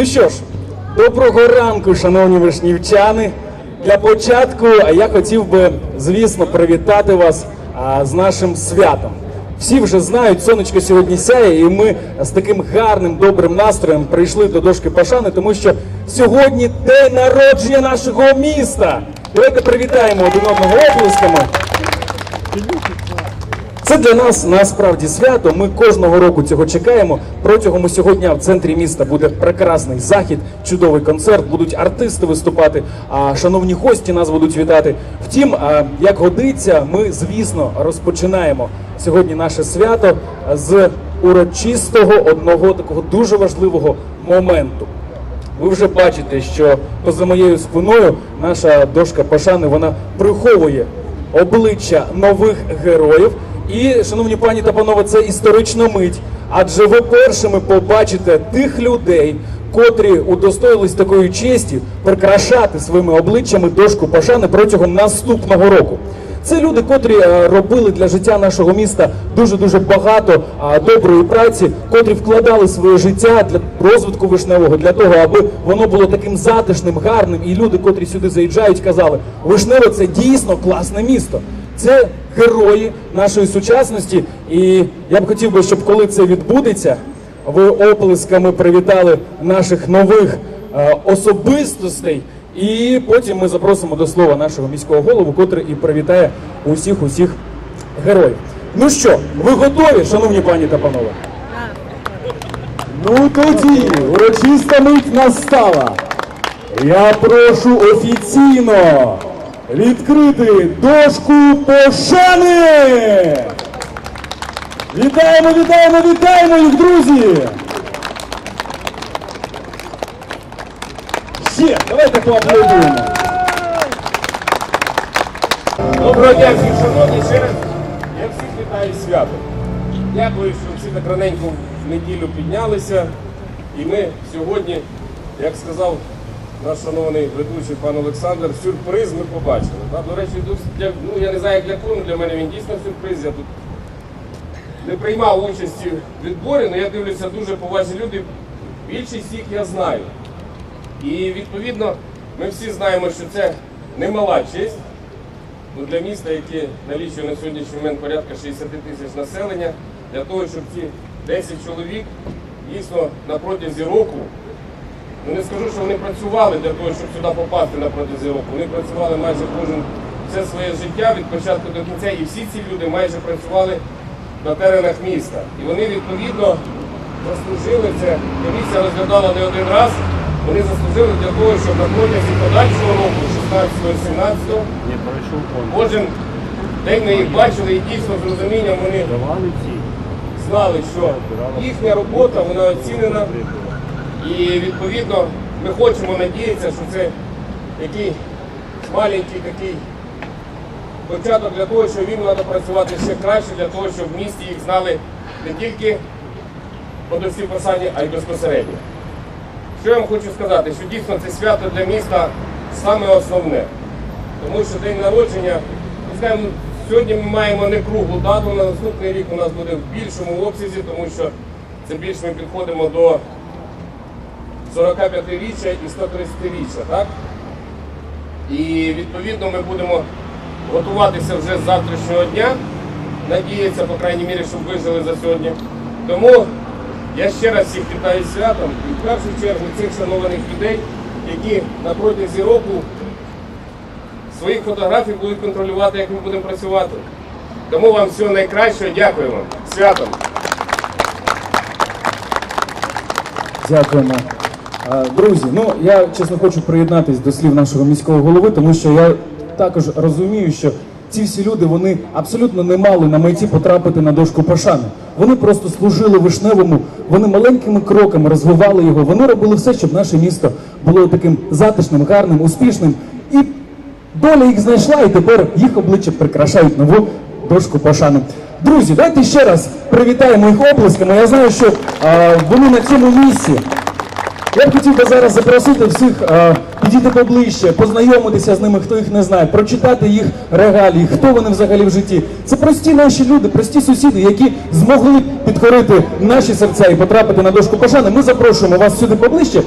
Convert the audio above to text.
Ну що ж, доброго ранку, шановні вишнівчани. Для початку я хотів би, звісно, привітати вас а, з нашим святом. Всі вже знають, сонечко сьогодні сяє, і ми з таким гарним добрим настроєм прийшли до дошки Пашани, тому що сьогодні день народження нашого міста. Давайте привітаємо один одного оплесками. Це для нас насправді свято. Ми кожного року цього чекаємо. Протягом усього дня в центрі міста буде прекрасний захід, чудовий концерт. Будуть артисти виступати. А шановні гості нас будуть вітати. Втім, як годиться, ми звісно розпочинаємо сьогодні наше свято з урочистого одного такого дуже важливого моменту. Ви вже бачите, що поза моєю спиною наша дошка пошани вона приховує обличчя нових героїв. І, шановні пані та панове, це історична мить. Адже ви першими побачите тих людей, котрі удостоїлись такої честі прикрашати своїми обличчями дошку пошани протягом наступного року. Це люди, котрі е, робили для життя нашого міста дуже дуже багато доброї праці, котрі вкладали своє життя для розвитку вишневого, для того, аби воно було таким затишним, гарним. І люди, котрі сюди заїжджають, казали, Вишневе це дійсно класне місто. Це герої нашої сучасності. І я б хотів би, щоб коли це відбудеться, ви оплесками привітали наших нових е, особистостей. І потім ми запросимо до слова нашого міського голову, котрий і привітає усіх усіх героїв. Ну що, ви готові, шановні пані та панове? Ну тоді урочиста мить настала. Я прошу офіційно відкрити дошку пошани. Вітаємо, вітаємо, вітаємо їх, друзі! Ще, давайте поаплодуємо. Доброго дня всім шановні, ще раз я всіх вітаю з святом. Дякую, що всі так раненько в неділю піднялися. І ми сьогодні, як сказав наш шановний ведучий пан Олександр, сюрприз ми побачили. Так, До речі, для, ну, я не знаю, як для кого, для мене він дійсно сюрприз. Я тут не приймав участі в відборі, але я дивлюся дуже поважні люди. Більшість їх я знаю. І відповідно ми всі знаємо, що це немала честь ну, для міста, яке налічує на сьогоднішній момент порядка 60 тисяч населення, для того, щоб ці 10 чоловік дійсно на протязі року, ну не скажу, що вони працювали для того, щоб сюди попасти на протязі року. Вони працювали майже кожен все своє життя від початку до кінця, і всі ці люди майже працювали на теренах міста. І вони відповідно заслужили це. Комісія розглядала не один раз. Вони заслужили для того, щоб на протязі подальшого року, 16-17, Кожен день ми їх бачили і дійсно з розумінням вони знали, що їхня робота вона оцінена. І відповідно ми хочемо надіятися, що це такий маленький такий початок для того, що він треба працювати ще краще, для того, щоб в місті їх знали не тільки по досі посаді, а й безпосередньо. Що я вам хочу сказати, що дійсно це свято для міста саме основне. Тому що день народження, скажімо, сьогодні ми маємо не круглу дату, на наступний рік у нас буде в більшому обсязі, тому що це більш ми підходимо до 45-річчя і 130-річчя, так? І відповідно ми будемо готуватися вже з завтрашнього дня. Надіється, по крайній мірі, щоб вижили за сьогодні. Тому я ще раз всіх вітаю святом і в першу чергу цих шанованих людей, які на протязі року своїх фотографій будуть контролювати, як ми будемо працювати. Тому вам всього найкращого, дякую вам. Святом! Дякуємо. Е, Друзі, ну я чесно хочу приєднатись до слів нашого міського голови, тому що я також розумію, що ці всі люди вони абсолютно не мали на меті потрапити на дошку пошани. Вони просто служили вишневому, вони маленькими кроками розвивали його. Вони робили все, щоб наше місто було таким затишним, гарним, успішним. І доля їх знайшла, і тепер їх обличчя прикрашають нову дошку пошани. Друзі, давайте ще раз привітаємо їх оплесками. Я знаю, що е, вони на цьому місці. Я хотів би зараз запросити всіх е, підійти поближче, познайомитися з ними, хто їх не знає, прочитати їх регалії, хто вони взагалі в житті. Це прості наші люди, прості сусіди, які змогли підкорити наші серця і потрапити на дошку пошани. Ми запрошуємо вас сюди поближче.